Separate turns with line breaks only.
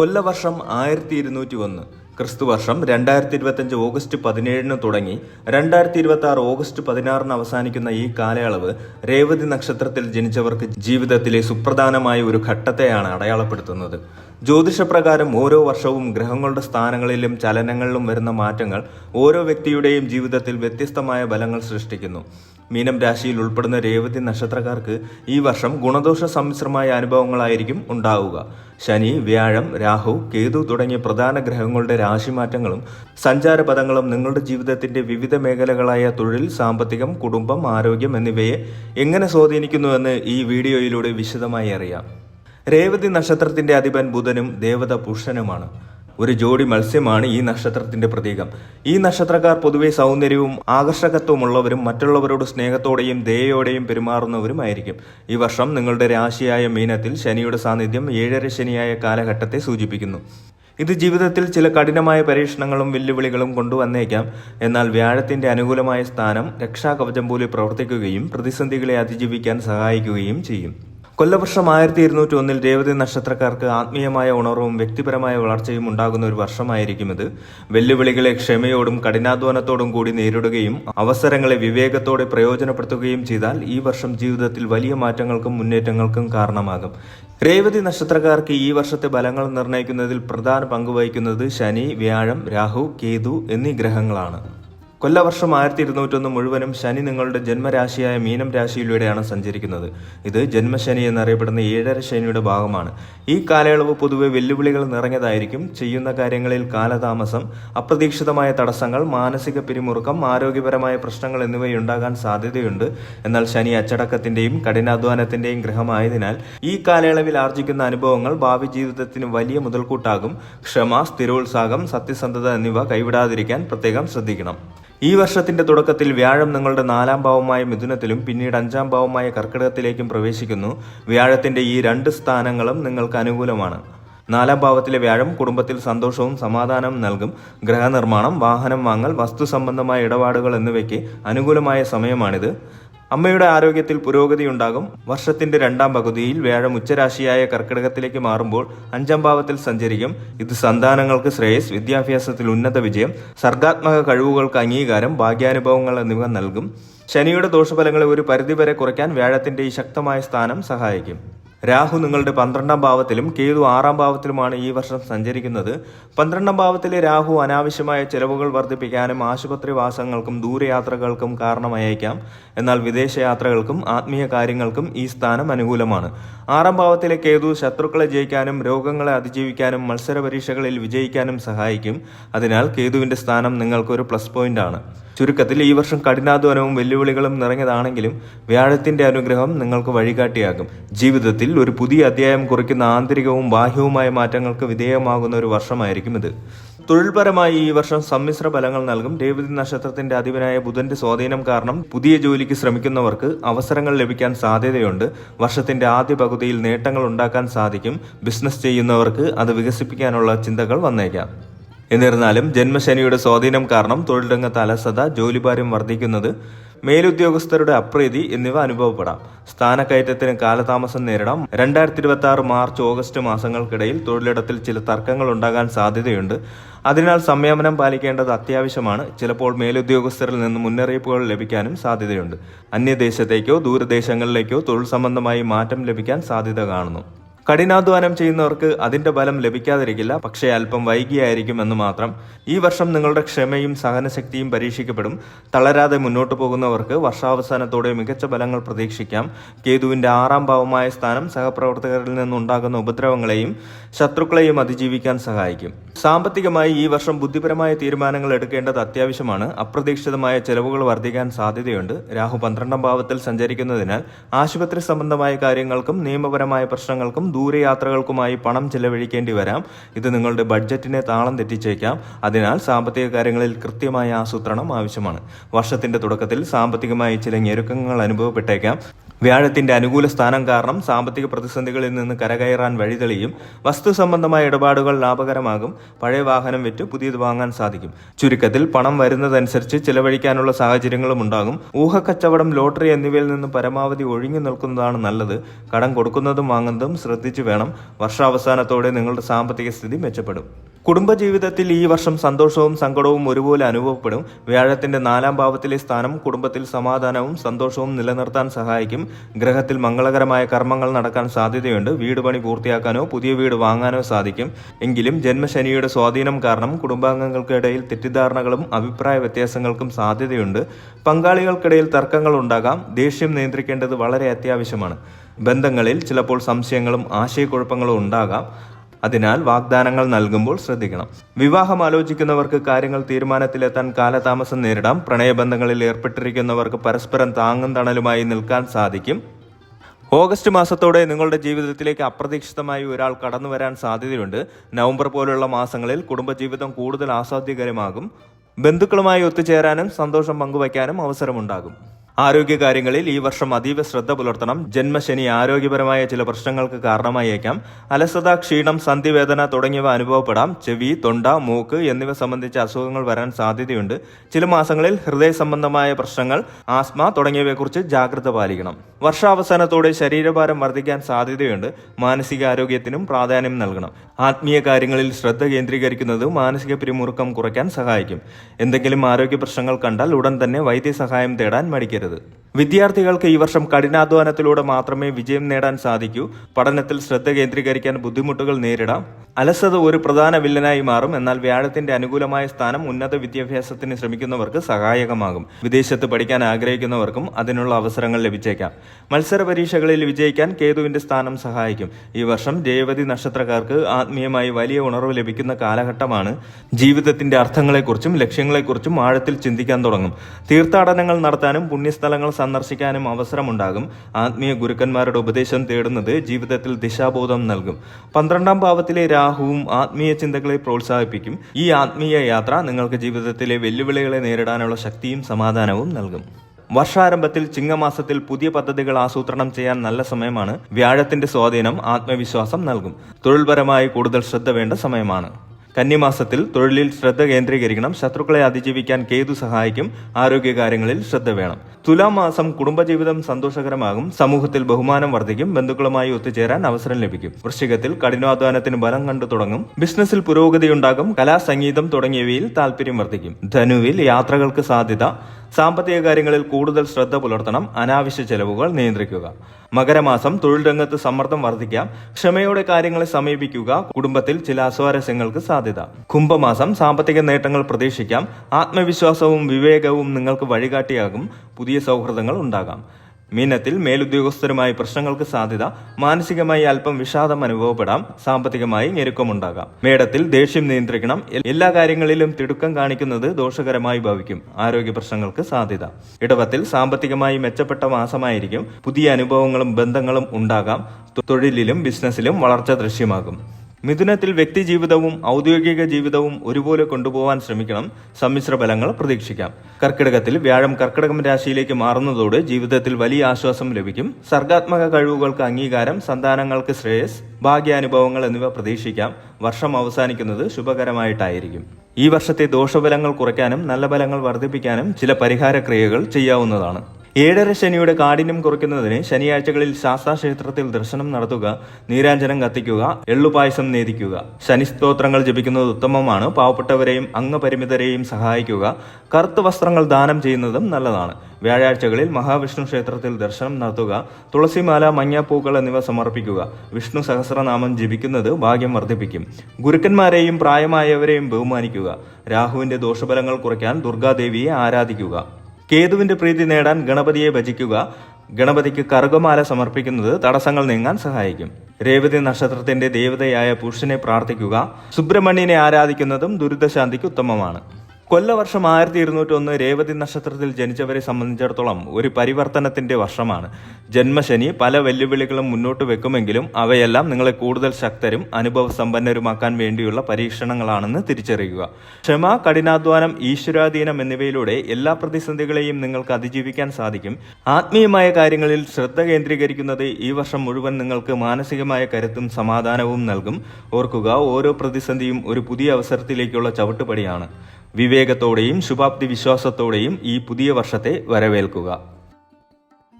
കൊല്ലവർഷം ആയിരത്തി ഇരുന്നൂറ്റി ഒന്ന് ക്രിസ്തുവർഷം രണ്ടായിരത്തി ഇരുപത്തഞ്ച് ഓഗസ്റ്റ് പതിനേഴിന് തുടങ്ങി രണ്ടായിരത്തി ഇരുപത്തി ആറ് ഓഗസ്റ്റ് പതിനാറിന് അവസാനിക്കുന്ന ഈ കാലയളവ് രേവതി നക്ഷത്രത്തിൽ ജനിച്ചവർക്ക് ജീവിതത്തിലെ സുപ്രധാനമായ ഒരു ഘട്ടത്തെയാണ് അടയാളപ്പെടുത്തുന്നത്. ജ്യോതിഷപ്രകാരം ഓരോ വർഷവും ഗ്രഹങ്ങളുടെ സ്ഥാനങ്ങളിലും ചലനങ്ങളിലും വരുന്ന മാറ്റങ്ങൾ ഓരോ വ്യക്തിയുടെയും ജീവിതത്തിൽ വ്യത്യസ്തമായ ബലങ്ങൾ സൃഷ്ടിക്കുന്നു. മീനം രാശിയിൽ ഉൾപ്പെടുന്ന രേവതി നക്ഷത്രക്കാർക്ക് ഈ വർഷം ഗുണദോഷ സമ്മിശ്രമായ അനുഭവങ്ങളായിരിക്കും ഉണ്ടാവുക. ശനി വ്യാഴം രാഹു കേതു തുടങ്ങിയ പ്രധാന ഗ്രഹങ്ങളുടെ രാശിമാറ്റങ്ങളും സഞ്ചാരപഥങ്ങളും നിങ്ങളുടെ ജീവിതത്തിന്റെ വിവിധ മേഖലകളായ തൊഴിൽ സാമ്പത്തികം കുടുംബം ആരോഗ്യം എന്നിവയെ എങ്ങനെ സ്വാധീനിക്കുന്നുവെന്ന് ഈ വീഡിയോയിലൂടെ വിശദമായി അറിയാം. രേവതി നക്ഷത്രത്തിന്റെ അധിപൻ ബുധനും ദേവത പുരുഷനുമാണ്. ഒരു ജോഡി മത്സ്യമാണ് ഈ നക്ഷത്രത്തിന്റെ പ്രതീകം. ഈ നക്ഷത്രക്കാർ പൊതുവെ സൗന്ദര്യവും ആകർഷകത്വമുള്ളവരും മറ്റുള്ളവരോട് സ്നേഹത്തോടെയും ദയോടെയും പെരുമാറുന്നവരുമായിരിക്കും. ഈ വർഷം നിങ്ങളുടെ രാശിയായ മീനത്തിൽ ശനിയുടെ സാന്നിധ്യം ഏഴര ശനിയായ കാലഘട്ടത്തെ സൂചിപ്പിക്കുന്നു. ഇത് ജീവിതത്തിൽ ചില കഠിനമായ പരീക്ഷണങ്ങളും വെല്ലുവിളികളും കൊണ്ടുവന്നേക്കാം. എന്നാൽ വ്യാഴത്തിന്റെ അനുകൂലമായ സ്ഥാനം രക്ഷാകവചം പോലെ പ്രവർത്തിക്കുകയും പ്രതിസന്ധികളെ അതിജീവിക്കാൻ സഹായിക്കുകയും ചെയ്യും. കൊല്ലവർഷം ആയിരത്തി ഇരുന്നൂറ്റി ഒന്നിൽ രേവതി നക്ഷത്രക്കാർക്ക് ആത്മീയമായ ഉണർവും വ്യക്തിപരമായ വളർച്ചയും ഉണ്ടാകുന്ന ഒരു വർഷമായിരിക്കും ഇത്. വെല്ലുവിളികളെ ക്ഷമയോടും കഠിനാധ്വാനത്തോടും കൂടി നേരിടുകയും അവസരങ്ങളെ വിവേകത്തോടെ പ്രയോജനപ്പെടുത്തുകയും ചെയ്താൽ ഈ വർഷം ജീവിതത്തിൽ വലിയ മാറ്റങ്ങൾക്കും മുന്നേറ്റങ്ങൾക്കും കാരണമാകും. രേവതി നക്ഷത്രക്കാർക്ക് ഈ വർഷത്തെ ബലങ്ങൾ നിർണയിക്കുന്നതിൽ പ്രധാന പങ്ക് വഹിക്കുന്നത് ശനി വ്യാഴം രാഹു കേതു എന്നീ ഗ്രഹങ്ങളാണ്. കൊല്ലവർഷം ആയിരത്തി ഇരുന്നൂറ്റൊന്ന് മുഴുവനും ശനി നിങ്ങളുടെ ജന്മരാശിയായ മീനം രാശിയിലൂടെയാണ് സഞ്ചരിക്കുന്നത്. ഇത് ജന്മശനി എന്നറിയപ്പെടുന്ന ഏഴര ശനിയുടെ ഭാഗമാണ്. ഈ കാലയളവ് പൊതുവെ വെല്ലുവിളികൾ നിറഞ്ഞതായിരിക്കും. ചെയ്യുന്ന കാര്യങ്ങളിൽ കാലതാമസം അപ്രതീക്ഷിതമായ തടസ്സങ്ങൾ മാനസിക പിരിമുറുക്കം ആരോഗ്യപരമായ പ്രശ്നങ്ങൾ എന്നിവയുണ്ടാകാൻ സാധ്യതയുണ്ട്. എന്നാൽ ശനി അച്ചടക്കത്തിന്റെയും കഠിനാധ്വാനത്തിന്റെയും ഗ്രഹമായതിനാൽ ഈ കാലയളവിൽ ആർജിക്കുന്ന അനുഭവങ്ങൾ ഭാവി ജീവിതത്തിന് വലിയ മുതൽക്കൂട്ടാകും. ക്ഷമ സ്ഥിരോത്സാഹം സത്യസന്ധത എന്നിവ കൈവിടാതിരിക്കാൻ പ്രത്യേകം ശ്രദ്ധിക്കണം. ഈ വർഷത്തിന്റെ തുടക്കത്തിൽ വ്യാഴം നിങ്ങളുടെ നാലാം ഭാവമായ മിഥുനത്തിലും പിന്നീട് അഞ്ചാം ഭാവമായ കർക്കിടകത്തിലേക്കും പ്രവേശിക്കുന്നു. വ്യാഴത്തിന്റെ ഈ രണ്ട് സ്ഥാനങ്ങളും നിങ്ങൾക്ക് അനുകൂലമാണ്. നാലാം ഭാവത്തിലെ വ്യാഴം കുടുംബത്തിൽ സന്തോഷവും സമാധാനവും നൽകും. ഗ്രഹനിർമ്മാണം വാഹനം വാങ്ങൽ വസ്തു സംബന്ധമായ ഇടപാടുകൾ എന്നിവയ്ക്ക് അനുകൂലമായ സമയമാണിത്. അമ്മയുടെ ആരോഗ്യത്തിൽ പുരോഗതി ഉണ്ടാകും വർഷത്തിന്റെ രണ്ടാം പകുതിയിൽ വ്യാഴം ഉച്ചരാശിയായ കർക്കിടകത്തിലേക്ക് മാറുമ്പോൾ അഞ്ചാം ഭാവത്തിൽ സഞ്ചരിക്കും. ഇത് സന്താനങ്ങൾക്ക് ശ്രേയസ് വിദ്യാഭ്യാസത്തിൽ ഉന്നത വിജയം സർഗാത്മക കഴിവുകൾക്ക് അംഗീകാരം ഭാഗ്യാനുഭവങ്ങൾ എന്നിവ നൽകും. ശനിയുടെ ദോഷഫലങ്ങളെ ഒരു പരിധിവരെ കുറയ്ക്കാൻ വ്യാഴത്തിന്റെ ഈ ശക്തമായ സ്ഥാനം സഹായിക്കും. രാഹു നിങ്ങളുടെ പന്ത്രണ്ടാം ഭാവത്തിലും കേതു ആറാം ഭാവത്തിലുമാണ് ഈ വർഷം സഞ്ചരിക്കുന്നത്. പന്ത്രണ്ടാം ഭാവത്തിലെ രാഹു അനാവശ്യമായ ചെലവുകൾ വർദ്ധിപ്പിക്കാനും ആശുപത്രി വാസങ്ങൾക്കും ദൂരയാത്രകൾക്കും കാരണമായേക്കാം. എന്നാൽ വിദേശയാത്രകൾക്കും ആത്മീയ കാര്യങ്ങൾക്കും ഈ സ്ഥാനം അനുകൂലമാണ്. ആറാം ഭാവത്തിലെ കേതു ശത്രുക്കളെ ജയിക്കാനും രോഗങ്ങളെ അതിജീവിക്കാനും മത്സര പരീക്ഷകളിൽ വിജയിക്കാനും സഹായിക്കും. അതിനാൽ കേതുവിന്റെ സ്ഥാനം നിങ്ങൾക്കൊരു പ്ലസ് പോയിന്റ് ആണ് ചുരുക്കത്തിൽ ഈ വർഷം കഠിനാധ്വാനവും വെല്ലുവിളികളും നിറഞ്ഞതാണെങ്കിലും വ്യാഴത്തിന്റെ അനുഗ്രഹം നിങ്ങൾക്ക് വഴികാട്ടിയാകും. ജീവിതത്തിൽ ഒരു പുതിയ അധ്യായം കുറിക്കുന്ന ആന്തരികവും ബാഹ്യവുമായ മാറ്റങ്ങൾക്ക് വിധേയമാകുന്ന ഒരു വർഷമായിരിക്കും ഇത്. തൊഴിൽപരമായി ഈ വർഷം സമ്മിശ്ര ഫലങ്ങൾ നൽകും. രേവതി നക്ഷത്രത്തിന്റെ അധിപനായ ബുധന്റെ സ്വാധീനം കാരണം പുതിയ ജോലിക്ക് ശ്രമിക്കുന്നവർക്ക് അവസരങ്ങൾ ലഭിക്കാൻ സാധ്യതയുണ്ട്. വർഷത്തിന്റെ ആദ്യ പകുതിയിൽ നേട്ടങ്ങൾ ഉണ്ടാക്കാൻ സാധിക്കും. ബിസിനസ് ചെയ്യുന്നവർക്ക് അത് വികസിപ്പിക്കാനുള്ള ചിന്തകൾ വന്നേക്കാം. എന്നിരുന്നാലും ജന്മശനിയുടെ സ്വാധീനം കാരണം തൊഴിൽ രംഗത്ത് അലസത ജോലിഭാരം വർദ്ധിക്കുന്നത് മേലുദ്യോഗസ്ഥരുടെ അപ്രീതി എന്നിവ അനുഭവപ്പെടാം. സ്ഥാനക്കയറ്റത്തിന് കാലതാമസം നേരിടാം. രണ്ടായിരത്തി ഇരുപത്തി ആറ് മാർച്ച് ഓഗസ്റ്റ് മാസങ്ങൾക്കിടയിൽ തൊഴിലിടത്തിൽ ചില തർക്കങ്ങൾ ഉണ്ടാകാൻ സാധ്യതയുണ്ട്. അതിനാൽ സംയമനം പാലിക്കേണ്ടത് അത്യാവശ്യമാണ്. ചിലപ്പോൾ മേലുദ്യോഗസ്ഥരിൽ നിന്ന് മുന്നറിയിപ്പുകൾ ലഭിക്കാനും സാധ്യതയുണ്ട്. അന്യദേശത്തേക്കോ ദൂരദേശങ്ങളിലേക്കോ തൊഴിൽ സംബന്ധമായി മാറ്റം ലഭിക്കാൻ സാധ്യത കാണുന്നു. കഠിനാധ്വാനം ചെയ്യുന്നവർക്ക് അതിന്റെ ഫലം ലഭിക്കാതിരിക്കില്ല പക്ഷേ അല്പം വൈകിയായിരിക്കും എന്ന് മാത്രം. ഈ വർഷം നിങ്ങളുടെ ക്ഷമയും സഹനശക്തിയും പരീക്ഷിക്കപ്പെടും. തളരാതെ മുന്നോട്ട് പോകുന്നവർക്ക് വർഷാവസാനത്തോടെ മികച്ച ഫലങ്ങൾ പ്രതീക്ഷിക്കാം. കേതുവിന്റെ ആറാം ഭാവമായ സ്ഥാനം സഹപ്രവർത്തകരിൽ നിന്നുണ്ടാകുന്ന ഉപദ്രവങ്ങളെയും ശത്രുക്കളെയും അതിജീവിക്കാൻ സഹായിക്കും. സാമ്പത്തികമായി ഈ വർഷം ബുദ്ധിപരമായ തീരുമാനങ്ങൾ എടുക്കേണ്ടത് അത്യാവശ്യമാണ്. അപ്രതീക്ഷിതമായ ചെലവുകൾ വർദ്ധിക്കാൻ സാധ്യതയുണ്ട്. രാഹു പന്ത്രണ്ടാം ഭാവത്തിൽ സഞ്ചരിക്കുന്നതിനാൽ ആശുപത്രി സംബന്ധമായ കാര്യങ്ങൾക്കും നിയമപരമായ പ്രശ്നങ്ങൾക്കും ദൂരയാത്രകൾക്കുമായി പണം ചെലവഴിക്കേണ്ടി വരാം. ഇത് നിങ്ങളുടെ ബഡ്ജറ്റിനെ താളം തെറ്റിച്ചേക്കാം. അതിനാൽ സാമ്പത്തിക കാര്യങ്ങളിൽ കൃത്യമായ ആസൂത്രണം ആവശ്യമാണ്. വർഷത്തിന്റെ തുടക്കത്തിൽ സാമ്പത്തികമായി ചില ഞെരുക്കങ്ങൾ അനുഭവപ്പെട്ടേക്കാം. വ്യാഴത്തിന്റെ അനുകൂല സ്ഥാനം കാരണം സാമ്പത്തിക പ്രതിസന്ധികളിൽ നിന്ന് കരകയറാൻ വഴിതെളിയും. വസ്തു സംബന്ധമായ ഇടപാടുകൾ ലാഭകരമാകും. പഴയ വാഹനം വിറ്റ് പുതിയത് വാങ്ങാൻ സാധിക്കും. ചുരുക്കത്തിൽ പണം വരുന്നതനുസരിച്ച് ചിലവഴിക്കാനുള്ള സാഹചര്യങ്ങളും ഉണ്ടാകും. ഊഹക്കച്ചവടം ലോട്ടറി എന്നിവയിൽ നിന്ന് പരമാവധി ഒഴിഞ്ഞു നിൽക്കുന്നതാണ് നല്ലത്. കടം കൊടുക്കുന്നതും വാങ്ങുന്നതും ശ്രദ്ധിച്ചു വേണം. വർഷാവസാനത്തോടെ നിങ്ങളുടെ സാമ്പത്തിക സ്ഥിതി മെച്ചപ്പെടും. കുടുംബജീവിതത്തിൽ ഈ വർഷം സന്തോഷവും സങ്കടവും ഒരുപോലെ അനുഭവപ്പെടും. വ്യാഴത്തിന്റെ നാലാം ഭാവത്തിലെ സ്ഥാനം കുടുംബത്തിൽ സമാധാനവും സന്തോഷവും നിലനിർത്താൻ സഹായിക്കും. ഗ്രഹത്തിൽ മംഗളകരമായ കർമ്മങ്ങൾ നടക്കാൻ സാധ്യതയുണ്ട്. വീട് പണി പൂർത്തിയാക്കാനോ പുതിയ വീട് വാങ്ങാനോ സാധിക്കും. എങ്കിലും ജന്മശനിയുടെ സ്വാധീനം കാരണം കുടുംബാംഗങ്ങൾക്കിടയിൽ തെറ്റിദ്ധാരണകളും അഭിപ്രായ വ്യത്യാസങ്ങൾക്കും സാധ്യതയുണ്ട്. പങ്കാളികൾക്കിടയിൽ തർക്കങ്ങൾ ഉണ്ടാകാം. ദേഷ്യം നിയന്ത്രിക്കേണ്ടത് വളരെ അത്യാവശ്യമാണ്. ബന്ധങ്ങളിൽ ചിലപ്പോൾ സംശയങ്ങളും ആശയക്കുഴപ്പങ്ങളും ഉണ്ടാകാം. അതിനാൽ വാഗ്ദാനങ്ങൾ നൽകുമ്പോൾ ശ്രദ്ധിക്കണം. വിവാഹം ആലോചിക്കുന്നവർക്ക് കാര്യങ്ങൾ തീരുമാനത്തിലെത്താൻ കാലതാമസം നേരിടാം. പ്രണയബന്ധങ്ങളിൽ ഏർപ്പെട്ടിരിക്കുന്നവർക്ക് പരസ്പരം താങ്ങും തണലുമായി നിൽക്കാൻ സാധിക്കും. ഓഗസ്റ്റ് മാസത്തോടെ നിങ്ങളുടെ ജീവിതത്തിലേക്ക് അപ്രതീക്ഷിതമായി ഒരാൾ കടന്നു വരാൻ സാധ്യതയുണ്ട്. നവംബർ പോലുള്ള മാസങ്ങളിൽ കുടുംബജീവിതം കൂടുതൽ ആസ്വാദ്യകരമാകും. ബന്ധുക്കളുമായി ഒത്തുചേരാനും സന്തോഷം പങ്കുവയ്ക്കാനും അവസരമുണ്ടാകും. ആരോഗ്യകാര്യങ്ങളിൽ ഈ വർഷം അതീവ ശ്രദ്ധ പുലർത്തണം. ജന്മശനി ആരോഗ്യപരമായ ചില പ്രശ്നങ്ങൾക്ക് കാരണമായേക്കാം. അലസത ക്ഷീണം സന്ധിവേദന തുടങ്ങിയവ അനുഭവപ്പെടാം. ചെവി തൊണ്ട മൂക്ക് എന്നിവ സംബന്ധിച്ച അസുഖങ്ങൾ വരാൻ സാധ്യതയുണ്ട്. ചില മാസങ്ങളിൽ ഹൃദയ സംബന്ധമായ പ്രശ്നങ്ങൾ ആസ്മ തുടങ്ങിയവയെക്കുറിച്ച് ജാഗ്രത പാലിക്കണം. വർഷാവസാനത്തോടെ ശരീരഭാരം വർദ്ധിക്കാൻ സാധ്യതയുണ്ട്. മാനസികാരോഗ്യത്തിനും പ്രാധാന്യം നൽകണം. ആത്മീയ കാര്യങ്ങളിൽ ശ്രദ്ധ കേന്ദ്രീകരിക്കുന്നത് മാനസിക പിരിമുറുക്കം കുറയ്ക്കാൻ സഹായിക്കും. എന്തെങ്കിലും ആരോഗ്യ പ്രശ്നങ്ങൾ കണ്ടാൽ ഉടൻ തന്നെ വൈദ്യസഹായം തേടാൻ മടിക്കരുത്. மறைக்கிறது വിദ്യാർത്ഥികൾക്ക് ഈ വർഷം കഠിനാധ്വാനത്തിലൂടെ മാത്രമേ വിജയം നേടാൻ സാധിക്കൂ. പഠനത്തിൽ ശ്രദ്ധ കേന്ദ്രീകരിക്കാൻ ബുദ്ധിമുട്ടുകൾ നേരിടാം. അലസത ഒരു പ്രധാന വില്ലനായി മാറും. എന്നാൽ വ്യാഴത്തിന്റെ അനുകൂലമായ സ്ഥാനം ഉന്നത വിദ്യാഭ്യാസത്തിന് ശ്രമിക്കുന്നവർക്ക് സഹായകമാകും. വിദേശത്ത് പഠിക്കാൻ ആഗ്രഹിക്കുന്നവർക്കും അതിനുള്ള അവസരങ്ങൾ ലഭിച്ചേക്കാം. മത്സര പരീക്ഷകളിൽ വിജയിക്കാൻ കേതുവിന്റെ സ്ഥാനം സഹായിക്കും. ഈ വർഷം രേവതി നക്ഷത്രക്കാർക്ക് ആത്മീയമായി വലിയ ഉണർവ് ലഭിക്കുന്ന കാലഘട്ടമാണ്. ജീവിതത്തിന്റെ അർത്ഥങ്ങളെക്കുറിച്ചും ലക്ഷ്യങ്ങളെക്കുറിച്ചും ആഴത്തിൽ ചിന്തിക്കാൻ തുടങ്ങും. തീർത്ഥാടനങ്ങൾ നടത്താനും പുണ്യസ്ഥലങ്ങൾ സന്ദർശിക്കാനും അവസരമുണ്ടാകും. ആത്മീയ ഗുരുക്കന്മാരുടെ ഉപദേശം തേടുന്നത് ജീവിതത്തിൽ ദിശാബോധം നൽകും. പന്ത്രണ്ടാം ഭാവത്തിലെ രാഹുവും ആത്മീയ ചിന്തകളെ പ്രോത്സാഹിപ്പിക്കും. ഈ ആത്മീയ യാത്ര നിങ്ങൾക്ക് ജീവിതത്തിലെ വെല്ലുവിളികളെ നേരിടാനുള്ള ശക്തിയും സമാധാനവും നൽകും. വർഷാരംഭത്തിൽ ചിങ്ങമാസത്തിൽ പുതിയ പദ്ധതികൾ ആസൂത്രണം ചെയ്യാൻ നല്ല സമയമാണ്. വ്യാഴത്തിന്റെ സ്വാധീനം ആത്മവിശ്വാസം നൽകും. തൊഴിൽപരമായി കൂടുതൽ ശ്രദ്ധ വേണ്ട സമയമാണ്. കന്നിമാസത്തിൽ തൊഴിലിൽ ശ്രദ്ധ കേന്ദ്രീകരിക്കണം. ശത്രുക്കളെ അതിജീവിക്കാൻ കേതു സഹായിക്കും. ആരോഗ്യകാര്യങ്ങളിൽ ശ്രദ്ധ വേണം. തുലാം മാസം കുടുംബജീവിതം സന്തോഷകരമാകും. സമൂഹത്തിൽ ബഹുമാനം വർദ്ധിക്കും. ബന്ധുക്കളുമായി ഒത്തുചേരാൻ അവസരം ലഭിക്കും. വൃശ്ചികത്തിൽ കഠിനാധ്വാനത്തിന് ബലം കണ്ടു തുടങ്ങും. ബിസിനസ്സിൽ പുരോഗതിയുണ്ടാകും. കലാ സംഗീതം തുടങ്ങിയവയിൽ താല്പര്യം വർദ്ധിക്കും. ധനുവിൽ യാത്രകൾക്ക് സാധ്യത. സാമ്പത്തിക കാര്യങ്ങളിൽ കൂടുതൽ ശ്രദ്ധ പുലർത്തണം അനാവശ്യ ചെലവുകൾ നിയന്ത്രിക്കുക. മകരമാസം തൊഴിൽ രംഗത്ത് സമ്മർദ്ദം വർദ്ധിക്കാം ക്ഷമയോടെ കാര്യങ്ങളെ സമീപിക്കുക കുടുംബത്തിൽ ചില അസ്വാരസ്യങ്ങൾക്ക് സാധ്യത. കുംഭമാസം സാമ്പത്തിക നേട്ടങ്ങൾ പ്രതീക്ഷിക്കാം ആത്മവിശ്വാസവും വിവേകവും നിങ്ങൾക്ക് വഴികാട്ടിയാകും പുതിയ സൗഹൃദങ്ങൾ ഉണ്ടാകാം. മീനത്തിൽ മേലുദ്യോഗസ്ഥരുമായി പ്രശ്നങ്ങൾക്ക് സാധ്യത മാനസികമായി അല്പം വിഷാദം അനുഭവപ്പെടാം സാമ്പത്തികമായി ഞെരുക്കമുണ്ടാകാം. മേടത്തിൽ ദേഷ്യം നിയന്ത്രിക്കണം എല്ലാ കാര്യങ്ങളിലും തിടുക്കം കാണിക്കുന്നത് ദോഷകരമായി ഭവിക്കും ആരോഗ്യ പ്രശ്നങ്ങൾക്ക് സാധ്യത. ഇടവത്തിൽ സാമ്പത്തികമായി മെച്ചപ്പെട്ട മാസമായിരിക്കും പുതിയ അനുഭവങ്ങളും ബന്ധങ്ങളും ഉണ്ടാകാം തൊഴിലിലും ബിസിനസ്സിലും വളർച്ച ദൃശ്യമാകും. മിഥുനത്തിൽ വ്യക്തി ജീവിതവും ഔദ്യോഗിക ജീവിതവും ഒരുപോലെ കൊണ്ടുപോകാൻ ശ്രമിക്കണം. സമ്മിശ്ര ഫലങ്ങൾ പ്രതീക്ഷിക്കാം. കർക്കിടകത്തിൽ വ്യാഴം കർക്കിടകം രാശിയിലേക്ക് മാറുന്നതോടെ ജീവിതത്തിൽ വലിയ ആശ്വാസം ലഭിക്കും. സർഗാത്മക കഴിവുകൾക്ക് അംഗീകാരം സന്താനങ്ങൾക്ക് ശ്രേയസ് ഭാഗ്യാനുഭവങ്ങൾ എന്നിവ പ്രതീക്ഷിക്കാം. വർഷം അവസാനിക്കുന്നത് ശുഭകരമായിട്ടായിരിക്കും. ഈ വർഷത്തെ ദോഷഫലങ്ങൾ കുറയ്ക്കാനും നല്ല ഫലങ്ങൾ വർദ്ധിപ്പിക്കാനും ചില പരിഹാര ക്രിയകൾ ചെയ്യാവുന്നതാണ്. ഏഴര ശനിയുടെ കാഠിന്യം കുറയ്ക്കുന്നതിന് ശനിയാഴ്ചകളിൽ ശാസ്താക്ഷേത്രത്തിൽ ദർശനം നടത്തുക നീരാഞ്ജനം കത്തിക്കുക എള്ളുപായസം നേദിക്കുക. ശനിസ്തോത്രങ്ങൾ ജപിക്കുന്നത് ഉത്തമമാണ്. പാവപ്പെട്ടവരെയും അംഗപരിമിതരെയും സഹായിക്കുക. കറുത്ത വസ്ത്രങ്ങൾ ദാനം ചെയ്യുന്നതും നല്ലതാണ്. വ്യാഴാഴ്ചകളിൽ മഹാവിഷ്ണു ക്ഷേത്രത്തിൽ ദർശനം നടത്തുക. തുളസിമാല മഞ്ഞപ്പൂക്കൾ എന്നിവ സമർപ്പിക്കുക. വിഷ്ണു സഹസ്രനാമം ജപിക്കുന്നത് ഭാഗ്യം വർദ്ധിപ്പിക്കും. ഗുരുക്കന്മാരെയും പ്രായമായവരെയും ബഹുമാനിക്കുക. രാഹുവിന്റെ ദോഷഫലങ്ങൾ കുറയ്ക്കാൻ ദുർഗാദേവിയെ ആരാധിക്കുക. കേതുവിന്റെ പ്രീതി നേടാൻ ഗണപതിയെ ഭജിക്കുക. ഗണപതിക്ക് കറുകമാല സമർപ്പിക്കുന്നത് തടസ്സങ്ങൾ നീങ്ങാൻ സഹായിക്കും. രേവതി നക്ഷത്രത്തിന്റെ ദേവതയായ പുരുഷനെ പ്രാർത്ഥിക്കുക. സുബ്രഹ്മണ്യനെ ആരാധിക്കുന്നതും ദുരിതശാന്തിക്ക് ഉത്തമമാണ്. കൊല്ലവർഷം ആയിരത്തി ഇരുന്നൂറ്റി ഒന്ന് രേവതി നക്ഷത്രത്തിൽ ജനിച്ചവരെ സംബന്ധിച്ചിടത്തോളം ഒരു പരിവർത്തനത്തിന്റെ വർഷമാണ്. ജന്മശനി പല വെല്ലുവിളികളും മുന്നോട്ട് വെക്കുമെങ്കിലും അവയെല്ലാം നിങ്ങളെ കൂടുതൽ ശക്തരും അനുഭവ സമ്പന്നരുമാക്കാൻ വേണ്ടിയുള്ള പരീക്ഷണങ്ങളാണെന്ന് തിരിച്ചറിയുക. ക്ഷമ കഠിനാധ്വാനം ഈശ്വരാധീനം എന്നിവയിലൂടെ എല്ലാ പ്രതിസന്ധികളെയും നിങ്ങൾക്ക് അതിജീവിക്കാൻ സാധിക്കും. ആത്മീയമായ കാര്യങ്ങളിൽ ശ്രദ്ധ കേന്ദ്രീകരിക്കുന്നത് ഈ വർഷം മുഴുവൻ നിങ്ങൾക്ക് മാനസികമായ കരുത്തും സമാധാനവും നൽകും. ഓർക്കുക ഓരോ പ്രതിസന്ധിയും ഒരു പുതിയ അവസരത്തിലേക്കുള്ള ചവിട്ടുപടിയാണ്. വിവേകത്തോടെയും ശുഭാപ്തി വിശ്വാസത്തോടെയും ഈ പുതിയ വർഷത്തെ വരവേൽക്കുക.